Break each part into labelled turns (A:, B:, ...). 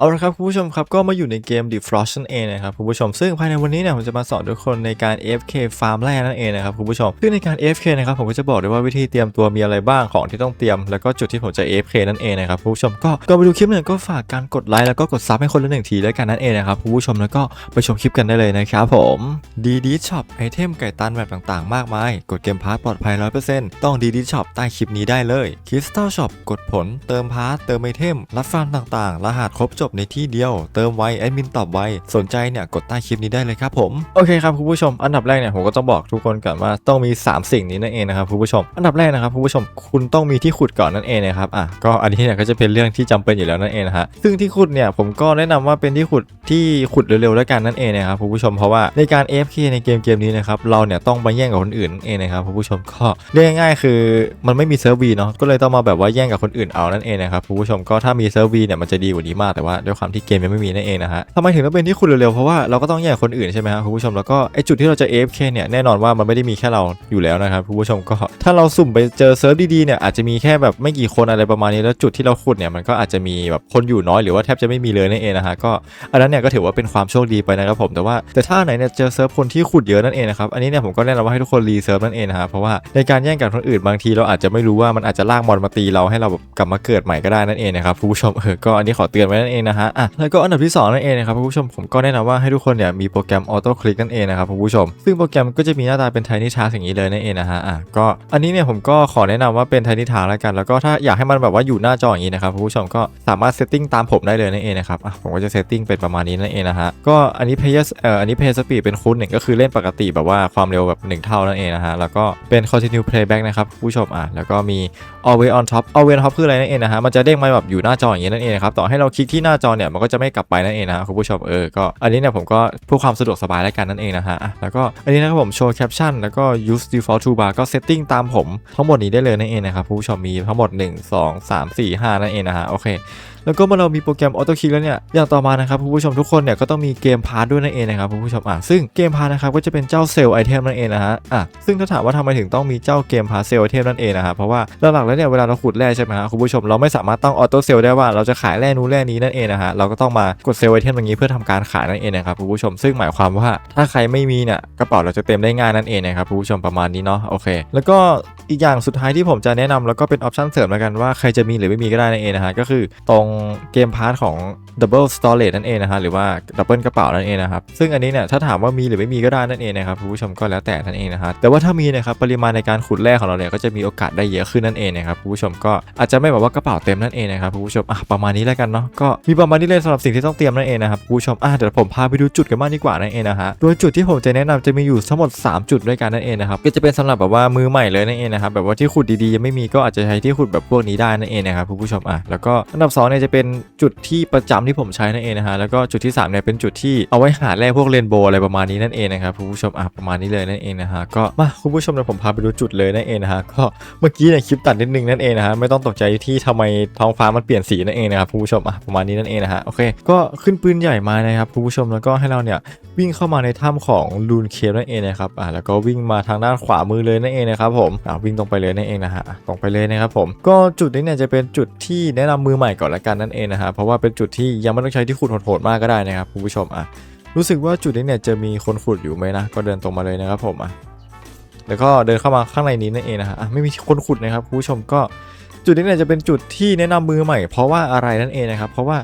A: เอาละครับคุณผู้ชมครับก็มาอยู่ในเกม Defrost นั่นเองนะครับคุณผู้ชมซึ่งภายในวันนี้เนี่ยผมจะมาสอนทุกคนในการ AFK ฟาร์มแร่นั่นเองนะครับคุณผู้ชมซึ่งในการ AFK นะครับผมก็จะบอกด้วยว่าวิธีเตรียมตัวมีอะไรบ้างของที่ต้องเตรียม แล้วก็จุดที่ผมจะ AFK นั่นเองนะครับคุณผู้ชมก็ก่อนไปดูคลิปเนี่ยก็ฝากการกดไลค์แล้วก็กดซับให้คนละหนึ่งทีด้วยกันนั่นเองนะครับคุณผู้ชมแล้วก็ไปชมคลิปกันได้เลยนะครับผม d d Shop ไอเทมไก่ตันแบบต่างๆ มากมาย กดเกมพาร์ทปลอดภัย100%ต้อง d d Shop ใต้คลิปนี้ได้เลย Crystal Shop กดผลเติมพาร์ทเติมไอเทมรับฟาร์มต่างๆ รหัสครบจบในที่เดียว เติมไวแอดมินตอบไวสนใจเนี่ยกดใต้คลิปนี้ได้เลยครับผมโอเคครับคุณผู้ชมอันดับแรกเนี่ยผมก็ต้องบอกทุกคนก่อนว่าต้องมี 3 สิ่งนี้นั่นเองนะครับคุณผู้ชม อันดับแรกนะครับคุณผู้ชมคุณต้องมีที่ขุดก่อนนั่นเองนะครับอะก็อันนี้เนี่ยก็จะเป็นเรื่องที่จำเป็นอยู่แล้วนั่นเองนะฮะซึ่งที่ขุดเนี่ยผมก็แนะนำว่าเป็นที่ขุดที่ขุดเร็วๆแล้วกันนั่นเองนะครับคุณผู้ชมเพราะว่าในการ AFK ในเกมเกมนี้นะครับเราเนี่ยต้องมาแย่งกับคนอื่นนั่นเองนะครับคุณผู้ชมก็เรียกง่ายๆคือมันไม่มีเซิร์ฟวีเนาะก็เลยต้องมาแบบว่าแย่งกับคนอื่นเอานั่นเองนะครับคุณผู้ชมก็ถ้ามีเซิร์ฟวีเนี่ยมันจะดีกว่านี้มากแต่ว่าด้วยความที่เกมยังไม่มีนั่นเองนะฮะทำไมถึงต้องเป็นที่ขุดเร็วๆ เพราะว่าเราก็ต้องแย่งคนอื่นใช่ไหมครับคุณผู้ชมแล้วก็ไอจุดที่เราจะ AFK เนี่ยแน่นอนว่ามันไม่ได้มีแค่เราอยู่แล้วนะครับคุณผู้ชมก็ถ้าเราสุ่มไปเจอเซิร์ฟดีๆเนี่ยอาจจะมีแค่แบบไม่กี่คนอะไรประมาณนี้แล้วจุดที่เราขุดเนี่ยมันก็อาจจะมีแบบคนอยู่น้อยหรือว่าแทบจะไม่มีเลยนั่นเองนะฮะก็อันนั้นเนี่ยก็ถือว่าเป็นความโชคดีไปนะครับผมแต่ว่าแต่ถ้าไหนเนี่ยเจอเซิร์ฟคนที่ขุดเยอะนั่นเองนะครับอันนี้เนี่ยผมก็แนะนำว่าให้ทุกคนรีเซิร์ฟนั่นเองนะฮะเพราะว่าในการแย่งกันคนอื่นบางทีเราอาจจะไม่รู้ว่ามันอาจจะลากมอนมาตีเราให้เราแบบกลับมาเกิดใหม่ก็ได้นั่นเองนะครับคุณผู้ชมเออก็อันนี้ขอเตือนไว้นั่นเองนะฮะอะแล้วก็อันดับที่สองนั่นเองนะครับคุณผู้ชมผมก็แนะนำว่าให้ทุกคนเนี่ยมีโปรแกรมออโต้คลิกนั่นเองนะครับคุณผู้ชม ซึ่งโปรแกรมก็จะมีหน้าตาเป็นไทนี่ทาอย่างนี้เลยนั่นเองนะฮะอะก็อันนี้เนี่ยผมก็ขอแนะนำว่าเป็นไทนี่ทาแล้วกัน แล้วก็ถ้าอยากให้มันแบบว่าอยู่หน้าจออย่างนี้นะครับคุณผู้ชมก็สามารถเซตติ้งตามผมได้เลยนั่นเองนะครับอะผมก็จะเซตติ้งเป็นประมาณนี้นั่นเองนะฮะก็อันนี้ player เอ่ออันนี้ play speed เป็นคูณหนึ่งก็คือเล่นปกติแบบว่าความเร็วแบบหนึ่งเท่านั่นเองนะฮะแล้วก็เป็น continue playback นะครับผู้ชมอะแล้วก็มี always on top always on top คืออะไรนั่นเองนะฮะมันจะเด้งมาแบบอยู่หน้าจออย่างนี้นั่นเองนะครับต่อให้เราคลิกที่หน้าน้าจอเนี่ยมันก็จะไม่กลับไปนั่นเองนะคุณผู้ชมเออก็อันนี้เนี่ยผมก็เพื่อความสะดวกสบายแล้วกันนั่นเองนะฮะแล้วก็อันนี้นะครับผมโชว์แคปชั่นแล้วก็ use default toolbar ก็ setting ตามผมทั้งหมดนี้ได้เลยนั่นเองนะครับคุณผู้ชมมีทั้งหมด 1 2 3 4 5 นั่นเองนะฮะโอเคแล้วก็เมื่อเรามีโปรแกรมออโต้คลิกแล้วเนี่ย อย่างต่อมานะครับผู้ชมทุกคนเนี่ยก็ต้องมีเกมพาร์ทด้วยนั่นเองนะครับผู้ชมอะซึ่งเกมพาร์ทนะครับก็จะเป็นเจ้าเซลล์ไอเทมนั่นเองนะฮะอะซึ่งถ้าถามว่าทำไมถึงต้องมีเจ้าเกมพาร์ทเซลล์ไอเทมนั่นเองนะครับเพราะว่าหลักๆแล้วเนี่ยเวลาเราขุดแร่ใช่ไหมฮะคุณผู้ชมเราไม่สามารถตั้งออโต้เซลล์ได้ว่าเราจะขายแร่นู้นแร่นี้นั่นเองนะฮะเราก็ต้องมากดเซลล์ไอเทมตรงนี้เพื่อทำการขายนั่นเองนะครับคุณผู้ชมซึ่งหมายความว่าถ้าใครไม่มีเนี่ยกระเป๋าเราจะเต็มได้ง่ายนั่นเองนะครับคุณผู้ชมประมาณนี้เนาะโอเค แล้วก็อีกอย่างสุดท้ายที่ผมจะแนะนำแล้วก็เป็นออปชั่นเสริมแล้วกันว่าใครจะมีหรือไม่มีก็ได้นั่นเองนะฮะก็คือตรงเกมพาร์ทของ Double Storage นั่นเองนะฮะหรือว่า Double กระเป๋านั่นเองนะครับซึ่งอันนี้เนี่ยถ้าถามว่ามีหรือไม่มีก็ได้นั่นเองนะครับคุณผู้ชมก็แล้วแต่นั่นเองนะฮะแต่ว่าถ้ามีนะครับปริมาณในการขุดแร่ของเราเนี่ยก็จะมีโอกาสได้เยอะขึ้นนั่นเองนะครับคุณผู้ชมก็อาจจะไม่แบบว่ากระเป๋าเต็มนั่นเองนะครับคุณผู้ชมอะประมาณนี้แล้วกันเนาะก็มีประมาณนี้เลยสำหรับสิ่งที่ต้องเตรียมนั่นเองนะครับผู้ชมอะเดี๋ยวผมพาไปดูจุดกันบ้างดีกว่านั่นเองนะฮะโดยจุดที่ผมจะแนะนำจะมีอยู่ทั้งหมด 3 จุดด้วยกันนั่นเองนะครับก็จะเป็นสำหรับแบบว่ามือใหม่เลยนั่นเองนะครับแบบว่าที่ขุดดีๆยังไม่มีก็อาจจะใช้ที่ขุดแบบพวกนี้ได้นั่นเองนะครับผู้ชมอะแล้วก็อันดับสองเนี่ยจะเป็นจุดที่ประจำที่ผมใช้นั่นเองนะฮะแล้วก็จุดที่3เนี่ยเป็นจุดที่เอาไว้หาแร่พวกเรนโบว์อะไรประมาณนี้นั่นเองนะครับคุณผู้ชมอะประมาณนี้เลยนั่นเองนะฮะก็มาคุณผู้ชมเดี๋ยวผมพาไปดูจุดเลยนั่นเองนะฮะก็เมื่อกี้เนี่ยคลิปตัดนิดนึงนั่นเองนะฮะไม่ต้องตกใจที่ทำไมท้องฟ้ามันเปลี่ยนสีนั่นเองนะครับคุณผู้ชมอะประมาณนี้นั่นเองนะฮะโอเค ก็ขึ้นปืนใหญ่มานะครับคุณผู้ชมแล้วก็ให้เราเนี่ยวิ่งเข้ามาในถ้ำของลูนเคฟนั่นเองนะครับอะแล้วก็วิ่งมาทางด้านขวามือเลยนั่นเองนะครับผมอะวิ่งตรงไปเลยนั่นเองนะฮะตรงไปเลยนะครับผมก็จุดนี้เนี่ยจะเป็นจุดที่แนะนำมือใหม่ก่อนละกันนั่นเองนะฮะเพราะว่าเป็นจุดที่ยังไม่ต้องใช้ที่ขุดโหดๆมากก็ได้นะครับคุณผู้ชมอะรู้สึกว่าจุดนี้เนี่ยจะมีคนขุดอยู่ไหมนะก็เดินตรงมาเลยนะครับผมอะแล้วก็เดินเข้ามาข้างในนี้นั่นเองนะฮะอะไม่มีคนขุดนะครับคุณผู้ชมก็ จุดนี้เนี่ยจะเป็นจุดที่แนะนำมือใหม่เพราะว่าอะไรนั่นเองนะครับ เพราะว่า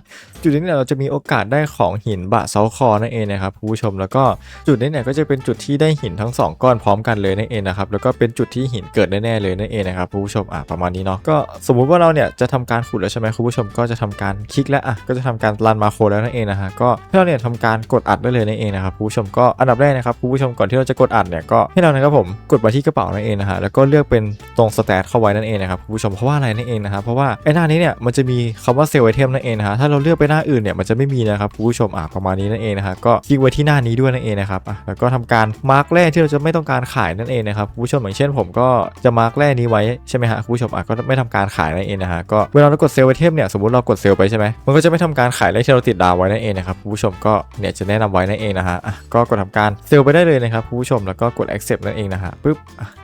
A: จุดนี้เนี่ยเราจะมีโอกาสได้ของหินบะเซาคอนั่นเองนะครับผู้ชมแล้วก็จุดนี้เนี่ยก็จะเป็นจุดที่ได้หินทั้งสองก้อนพร้อมกันเลยนั่นเองนะครับแล้วก็เป็นจุดที่หินเกิดแน่ๆเลยนั่นเองนะครับผู้ชมอะประมาณนี้เนาะก็สมมุติว่าเราเนี่ยจะทำการขุดแล้วใช่ไหมคุณผู้ชมก็จะทำการคลิกแล้วอะก็จะทำการรันมาโครแล้วนั่นเองนะฮะก็ให้เราเนี่ยทำการกดอัดได้เลยนั่นเองนะครับผู้ชมก็อันดับแรกนะครับผู้ชมก่อนที่เราจะกดอัดเนี่ยก็ให้เรานะครับผมกดมาที่กระเป๋านั่นเองนะฮะแล้วก็เลือกเป็นตรงสแตทเข้าไว้นั่นเองนะครับผู้ชมเพราะว่าอะไรนั่นเองนะครับเพราะว่าไอ้หน้านี้เนี่ยมันจะมีคำว่าเซลล์ไอเทมนั่นเองนะฮะถ้าเราเลือกไปหน้าอื่นเนี่ยมันจะไม่มีนะครับคุณผู้ชมอะประมาณนี้นั่นเองนะฮะก็คลิกไว้ที่หน้านี้ด้วยนั่นเองนะครับอะแล้วก็ทำการมาร์กแร่ที่เราจะไม่ต้องการขายนั่นเองนะครับคุณผู้ชมอย่างเช่น ผมก็จะมาร์กแร่นี้ไว้ใช่ไหมฮะคุณผู้ชมอะก็ไม่ทำการขายนั่นเองนะฮะก็เวลาเรากดเซลล์ไอเทมเนี่ยสมมติเรากดเซลล์ไปใช่ไหมมันก็จะไม่ทำการขายแร่ที่เราติดดาวไว้นั่นเองนะครับคุณผู้ชมก็เนี่ยจะแนะนำไว้นั่นเองนะฮะอะก็กดทำการเซลล์ไปได้เลยนะครับคุณผู้ชมแล้วก็กด accept นั่นเองนะฮะปึ๊บ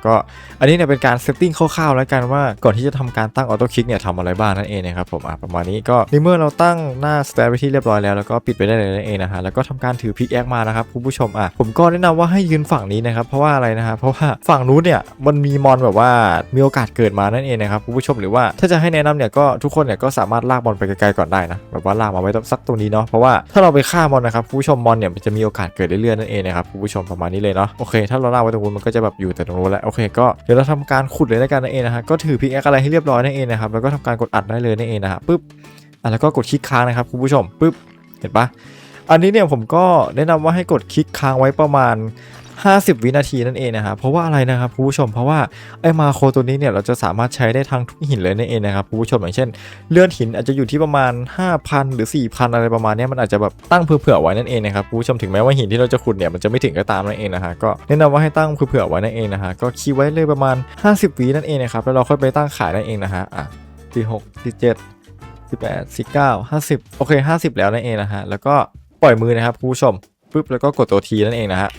A: ก็อันนี้เนี่ยเป็นการเซตติ้งคร่าวๆแล้วกันว่าก่อนที่จะทำการตั้งออโต้คลิกเนี่ยทำอะไรบ้างนั่นเองนะครับผมอะประมาณนี้ก็ในเมื่อเราตั้งหน้าสแตทไปที่เรียบร้อยแล้วแล้วก็ปิดไปได้เลยนั่นเองนะฮะแล้วก็ทำการถือพิกแอคมานะครับคุณผู้ชมอะผมก็แนะนำว่าให้ยืนฝั่งนี้นะครับเพราะว่าอะไรนะฮะเพราะว่าฝั่งนู้นเนี่ยมันมีมอนแบบว่ามีโอกาสเกิดมานั่นเองนะครับคุณผู้ชมหรือว่าถ้าจะให้แนะนำเนี่ยก็ทุกคนเนี่ยก็สามารถลากมอนไปไกลๆก่อนได้นะแบบว่าลากมาไว้สักตรงนี้เนาะเพราะว่าถ้าเราไปฆ่ามอนนะครับคุณผู้ชมมอนเนี่ยมันจะมีโอกาสเกิดเรื่อยๆนั่นเองนะครับคุณผู้ชมประมาณนี้เลยเนาะโอเค ถ้าเราลากไว้ตรงนู้นมันก็จะแบบอยู่แต่ตรงนู้นแล้วโอเคก็เดี๋ยวเราทำการขุดเลยแล้วกันนั่นเองนะฮะก็ถือพิกแอคอะไรให้เรียบร้อยนั่นเองนะครับแล้วก็ทำการกดอัดได้เลยนั่นเองนะฮะปึ๊บ อะแล้วก็กดคลิกค้างนะครับคุณผู้ชมปึ๊บเห็นปะอันนี้เนี่ยผมก็แนะนำว่าให้กดคลิกค้างไว้ประมาณ 50 วินาทีนั่นเองนะครับเพราะว่าอะไรนะครับคุณผู้ชมเพราะว่าไอ้มาโครตัวนี้เนี่ยเราจะสามารถใช้ได้ทั้งทุกหินเลยนั่นเองนะครับคุณผู้ชมอย่างเช่น เลื่อนหินอาจจะอยู่ที่ประมาณ 5,000 หรือ 4,000 อะไรประมาณนี้มันอาจจะแบบตั้งเผื่อๆไว้นั่นเองนะครับคุณผู้ชมถึงแม้ว่าหินที่เราจะขุดเนี่ยมันจะไม่ถึงก็ตามนั่นเองนะฮะก็แนะนำว่าให้ตั้งเผื่อๆไว้นั่นเองนะฮะก็คีย์ไว้เลยประมาณ 50 วินั่นเองนะครับแล้วเราค่อยไปตั้งขายนั่นเองนะฮะอะที่6ที่7 18 19 50 โอเค 50 แล้วนั่นเองนะฮะ แล้วก็ปล่อยมือนะครับคุณผู้ชมปุ๊บแล้วก็กดตัวทีนั่นเองนะฮะ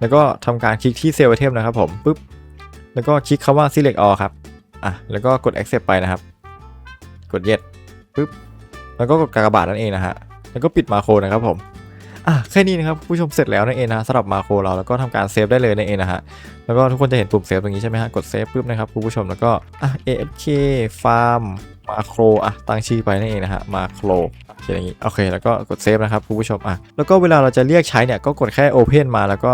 A: แล้วก็ทำการคลิกที่เซลล์ไอเทมนะครับผมปุ๊บแล้วก็คลิกคำว่า select all ครับอะแล้วก็กด accept ไปนะครับ กด yes ปุ๊บแล้วก็กดกากบาทนั่นเองนะฮะแล้วก็ปิดมาโครนะครับผม อะแค่นี้นะครับผู้ชมเสร็จแล้วนั่นเองนะสำหรับมาโครเราแล้วก็ทำการเซฟได้เลยนั่นเองนะฮะแล้วก็ทุกคนจะเห็นปุ่มเซฟตรงนี้ใช่ไหมฮะกดเซฟปุ๊บนะครับคุณผู้ชมแล้วก็อะ AFK farm มาโครอะตั้งชื่อไปนั่นเองนะฮะมาโครเขียนอย่างนี้โอเค แล้วก็กดเซฟนะครับคุณผู้ชมอะแล้วก็เวลาเราจะเรียกใช้เนี่ยก็กดแค่ Open มาแล้วก็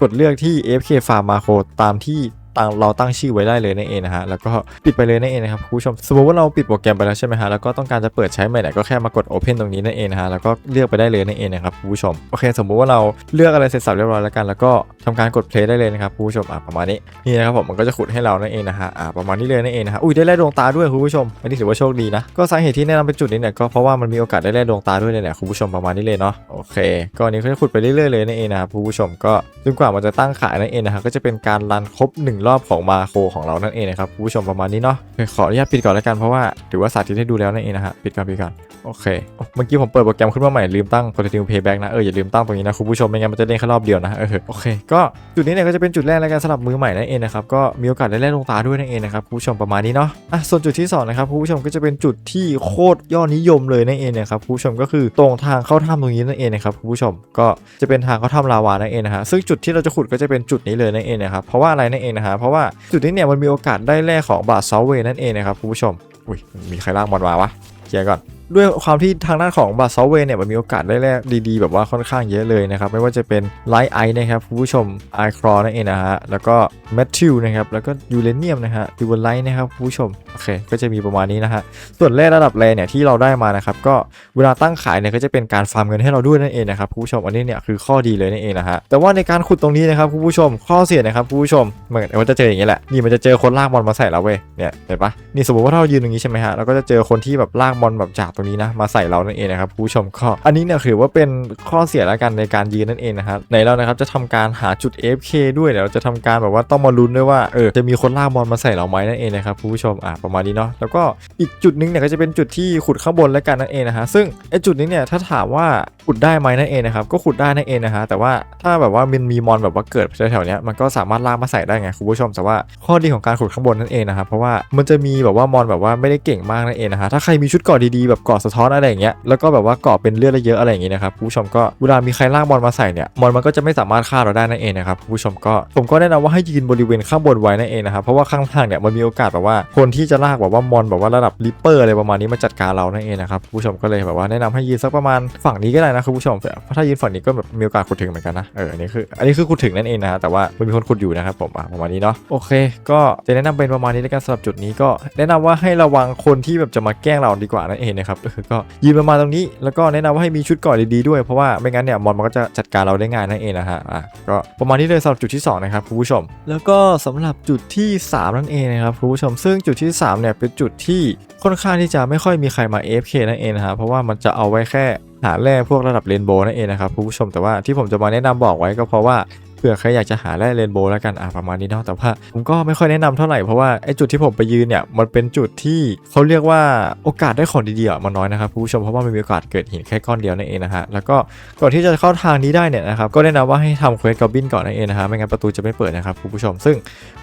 A: กดเลือกที่ AFK farm มาโครตามที่ ตั้งเราตั้งชื่อไว้ได้เลยนั่นเองนะฮะแล้วก็ปิดไปเลยนั่นเองนะครับคุณผู้ชมสมมติว่าเราปิดโปรแกรมไปแล้วใช่ไหมฮะแล้วก็ต้องการจะเปิดใช้ใหม่เนี่ยก็แค่มากด Open ตรงนี้นั่นเองนะฮะแล้วก็เลือกไปได้เลยนั่นเองนะครับคุณผู้ชมโอเค สมมุติว่าเราเลือกอะไรเสร็จสับเรียบร้อยแล้วกัน แล้วก็ทำการกด play ได้เลยนะครับคุณผู้ชมอะประมาณนี้นี่นะครับผมมันก็จะขุดให้เรานั่นเองนะฮะอะประมาณนี้เลยนั่นเองนะฮะอุ้ยได้แร่ดวงตาด้วยคุณผู้ชมอันนี้ถือว่าโชคดีนะก็สาเหตุที่แนะนำเป็นจุดนี้เนี่ยก็เพราะว่ามันมีโอกาสได้แร่ดวงตาด้วยเนี่ยคุณผู้ชมประมาณนี้เลยเนาะโอเคก็อันนี้ก็จะขุดไปเรื่อยๆเลยนั่นเองนะครับคุณผู้ชมก็จนกว่ามันจะตั้งขายนั่นเองนะครับก็จะเป็นการรันครบหนึ่งรอบของมาโครของเรานั่นเองนะครับผู้ชมประมาณนี้เนาะขออนุญาตปิดก่อนแล้วกันเพราะว่าถือว่าสาธิตให้ดูแล้วนั่นเองนะฮะปิดก่อนปิดก่อนโอเคเมื่อกี้ผมเปิดโปรแกรมขึ้นมาใหม่ลืมตั้ง continue payback นะเอออย่าลืมตั้งตรงนี้นะคุณผู้ชมไม่งั้นมันจะเด้งแค่รอบเดียวนะเออโอเคก็จุดนี้เนี่ยก็จะเป็นจุดแรกแล้วกันสำหรับมือใหม่นั่นเองนะครับก็มีโอกาสได้แล่นลงตาด้วยนั่นเองนะครับผู้ชมประมาณนี้เนาะอะส่วนจุดที่สองนะครับผู้ชมก็จะเป็นจุดที่โคตรยอดนิยมเลยนั่นเองนะครับผู้ชมก็คือตรงทางเข้าถ้ำตรงนี้นั่นเองนะครับผู้ชมก็จะเป็นทางเข้าถ้ำลาวานั่นเองนะฮะซึ่งจุดที่เราจะขุดก็จะเป็นจุดนี้เลยนั่นเองนะครับเพราะว่าอะไรนั่นเองนะฮะเพราะว่าจุดนี้เนี่ยมันมีโอกาสได้แร่ของบาซอลเวนั่นเองนะครับคุณผู้ชมอุ้ยมีใครลากบอลมาวะเคลียร์ก่อน ด้วยความที่ทางด้านของบัตรซอฟต์แวร์เนี่ยมันมีโอกาสได้แลกดีๆ แบบว่าค่อนข้างเยอะเลยนะครับ ไม่ว่าจะเป็นไลท์ไอนะครับคุณผู้ชมไอครอนั่นเองนะฮะ แล้วก็แมททิวนะครับแล้วก็ยูเรเนียมนะฮะดิวไลท์นะครับคุณผู้ชมโอเคก็จะมีประมาณนี้นะฮะส่วนแร่ระดับแร่เนี่ยที่เราได้มานะครับก็เวลาตั้งขายเนี่ยก็จะเป็นการฟาร์มเงินให้เราด้วยนั่นเองนะครับคุณผู้ชมอันนี้เนี่ยคือข้อดีเลยนั่นเองนะฮะแต่ว่าในการขุดตรงนี้นะครับคุณผู้ชมข้อเสียนะครับคุณผู้ชมเหมือนว่าจะเจออย่างนี้แหละนี่มันจะเจอคนลากบอลมาใส่เราเว้ยเนี่ยเห็นปะนี่สมมติว่าถ้าเรายืนตรงนี้ใช่ไหมฮะเราก็จะเจอคนที่แบบลากบอลแบบจากตรงนี้นะมาใส่เรานั่นเองนะครับผู้ชมก็อันนี้เนี่ยถือว่าเป็นข้อเสียแล้วกันในการยืนนั่นเองนะครับในเรานะครับจะทำการหาจุด FK ด้วยเดี๋ยวเราจะทำการแบบว่าต้องมาลุ้นด้วยว่าเออจะมีคนลากบอลมาใส่เราไหมนั่นเองนะครับผู้ชมอะประมาณนี้เนาะแล้วก็อีกจุดหนึงเนี่ยก็จะเป็นจุดที่ขุดข้างบนแล้วกันนั่นเองนะฮะซึ่งไอจุดนี้เนี่ยถ้าถามว่าขุดได้ไหมนั่นเองนะครับก็ขุดได้นั่นเองนะฮะแต่ว่าถ้าแบบว่ามันมีมอนแบบว่าเกิดแถวๆนี้มันก็สามารถลากมาใส่ได้ไงคุณผู้ชมแต่ว่าข้อดีของการขุดข้างบนนั่นเองนะครับเพราะว่ามันจะมีแบบว่ามอนแบบว่าไม่ได้เก่งมากนั่นเองนะฮะถ้าใครมีชุดเกาะดีๆแบบเกาะสะท้อนอะไรอย่างเงี้ยแล้วก็แบบว่าเกาะเป็นเลือดเยอะอะไรอย่างงี้นะครับผู้ชมก็เวลามีใครลากมอนมาใส่เนี่ยมอนมันก็จะไม่สามารถฆ่าเราได้นั่นเองนะครับผู้ชมก็ผมก็แนะนำว่าให้ยืนบริเวณข้างบนไว้นั่นเองนะครับเพราะว่าข้างล่างเนี่ยมันมีโอกาสแบบว่าคนที่จะลากแบบว่ามอนแบบว่าระดับลิปเปอร์อะไรประมาณนี้มาจัดการเรานั่นเองนะครับผู้ชมก็เลยแบบว่าแนะนำให้ยืนสักประมาณฝั่งนี้ก็ได้นะคุณผู้ชมเพราะถ้ายืนฝั่งนี้ก็แบบมีโอกาสขุดถึงเหมือนกันนะเอออันนี้คืออันนี้คือขุดถึงนั่นเองนะฮะแต่ว่ามันมีคนขุดอยู่นะครับผมอะประมาณนี้เนาะโอเค ก็จะแนะนำเป็นประมาณนี้แล้วกันสำหรับจุดนี้ก็แนะนำว่าให้ระวังคนที่แบบจะมาแกล้งเราดีกว่านั่นเองนะครับเออก็ยืนประมาณตรงนี้แล้วก็แนะนำว่าให้มีชุดเก่อนดีๆด้วยเพราะว่าไม่งั้นเนี่ยมอนมันก็จะจัดการเราได้ง่ายนั่นเองนะฮะอะก็ประมาณนี้เลยสำหรับจุดที่สองนะครับคุณผู้ชม แล้วก็สำหรับจุดที่สามนั่นเองนะครับคุณผู้ชม ซึ่งจุดที่สามเนี่ยเป็นจุดที่ค่อนข้างที่จะไม่ค่อยมีใครมา AFK นั่นเองนะครับเพราะว่ามันจะเอาไว้แค่หาแร่พวกระดับเรนโบว์นั่นเองนะครับคุณผู้ชมแต่ว่าที่ผมจะมาแนะนำบอกไว้ก็เพราะว่า เผื่อใครอยากจะหาแร่เรนโบว์แล้วกันอะประมาณนี้เนาะแต่ว่าผมก็ไม่ค่อยแนะนำเท่าไหร่เพราะว่าไอ้จุดที่ผมไปยืนเนี่ยมันเป็นจุดที่เขาเรียกว่าโอกาสได้ของดีๆมันน้อยนะครับผู้ชมเพราะว่ามันมีโอกาสเกิดหินแค่ก้อนเดียวนั่นเองนะฮะแล้วก็ก่อนที่จะเข้าทางนี้ได้เนี่ยนะครับก็แนะนำว่าให้ทำเควสกอบบินก่อนนั่นเองนะฮะไม่งั้นประตูจะไม่เปิดนะครับคุณผู้ชม ซึ่ง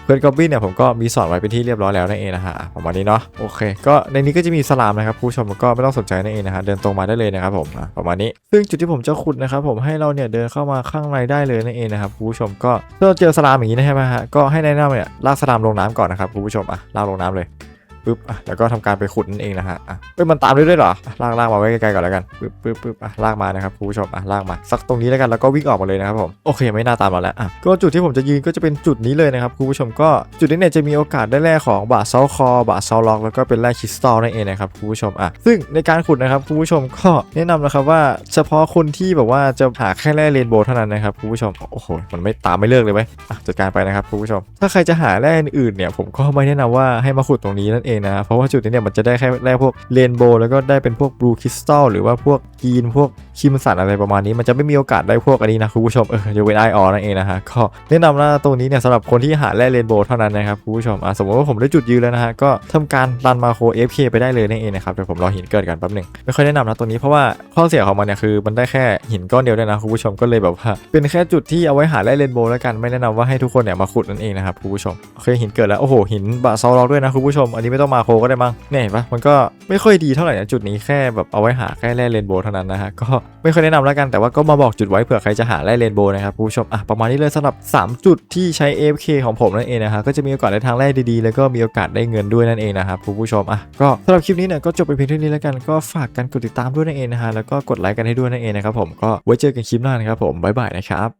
A: เพื่อนกอบบินเนี่ยผมก็มีสอนไว้เป็นที่เรียบร้อยแล้วนั่นเองนะฮะประมาณนี้เนาะโอเค ก็ในนี้ก็จะมีสลามนะครับผู้ชมก็ไม่ต้องสนใจนั่นเองนะฮะเดินตรงมาได้เลยนะครับผมประมาณนี้ซึ่งจุดที่ผมจะขุดนะครับผมให้เราเนี่ยเดินเข้ามาข้างในได้เลยนั่นเองนะครับคุณผู้ชมก็ถ้าเราเจอสลามอย่างนี้นะใช่ไหมฮะก็ให้แนะนำเนี่ยลากสลามลงน้ำก่อนนะครับคุณผู้ชมอะลากลงน้ำเลย ปึ๊บอะแล้วก็ทำการไปขุดนั่นเองนะฮะอะเอ้ยมันตามด้วยด้วยเหรอลากลากมาไว้ไกลๆก่อนแล้วกันปึ๊บปึ๊บปึ๊บอะลากมานะครับคุณผู้ชมอะลากมาสักตรงนี้แล้วกันแล้วก็วิ่งออกมาเลยนะครับผมโอเคไม่น่าตามเราแล้วอะก็จุดที่ผมจะยืนก็จะเป็นจุดนี้เลยนะครับคุณผู้ชมก็จุดนี้เนี่ยจะมีโอกาสได้แร่ของบาเซาคอบาเซาล็อกแล้วก็เป็นแร่คริสตัลนั่นเองนะครับคุณผู้ชมอะซึ่งในการขุดนะครับคุณผู้ชมก็แนะนำนะครับว่าเฉพาะคนที่แบบว่าจะหาแค่แร่เรนโบว์เท่านั้นนะครับคุณผู้ชมโอ้โหมันไม่ตามไม่เลิกเลยไหมอะจัดการไปนะครับคุณผู้ชม ถ้าใครจะหาแร่อื่นเนี่ยผมก็ไม่แนะนำว่าให้มาขุดตรงนี้นั่นเองนะ เพราะว่าจุดนี้เนี่ยมันจะได้แค่แร่พวกเรนโบว์แล้วก็ได้เป็นพวกบลูคริสตัลหรือว่าพวกกีนพวกคิมสันอะไรประมาณนี้มันจะไม่มีโอกาสได้พวกอันนี้นะคุณผู้ชมเออยกเว้นไอออนั่นเองนะฮะก็แนะนำนะตรงนี้เนี่ยสำหรับคนที่หาแร่เรนโบว์เท่านั้นนะครับคุณผู้ชมอะสมมติว่าผมได้จุดยืนแล้วนะฮะก็ทำการรันมาโค FK ไปได้เลยนั่นเองนะครับเดี๋ยวผมรอหินเกิดกันแป๊บหนึ่งไม่ค่อยแนะนำนะตรงนี้เพราะว่าข้อเสียของมันเนี่ยคือมันได้แค่หินก้อนเดียวด้วยนะคุณผู้ชมก็เลยแบบว่าเป็นแค่จุดที่เอาไว้หาแร่เรนโบว์แล้วกันไม่แนะนำว่าให้ทุกคนเนี่ยมาขุดนั่นเองนะครับคุณผู้ชมโอเคหินเกิดแล้วโอ้โหหินบะซอล็อกด้วยนะคุณผู้ชมอันนี้ไม่ตองมาโคก็ได้มั้งเนี่ยเห็นปะมันก็ไม่ค่อยดีเท่าไหร่นะจุดนี้แค่แบบเอาไว้หาแค่แร่เรนโบว์เท่านั้นนะฮะก็ไม่ค่อยแนะนำแล้วกันแต่ว่าก็มาบอกจุดไว้เผื่อใครจะหาแร่เรนโบว์นะครับผู้ชมอะประมาณนี้เลยสำหรับ 3 จุดที่ใช้ AFK ของผมนั่นเองนะฮะก็จะมีโอกาสได้ทางแร่ดีๆ แล้วก็มีโอกาสได้เงินด้วยนั่นเองนะครับผู้ชมอะก็สำหรับคลิปนี้เนี่ยก็จบไปเพียงเท่านี้แล้วกันก็ฝากกันกดติดตามด้วยนั่นเองนะฮะแล้วก็กดไลค์กันให้ด้วยนั่นเองนะครับผมก็ไว้เจอกันคลิปหน้านะครับผมบ๊ายบายนะครับ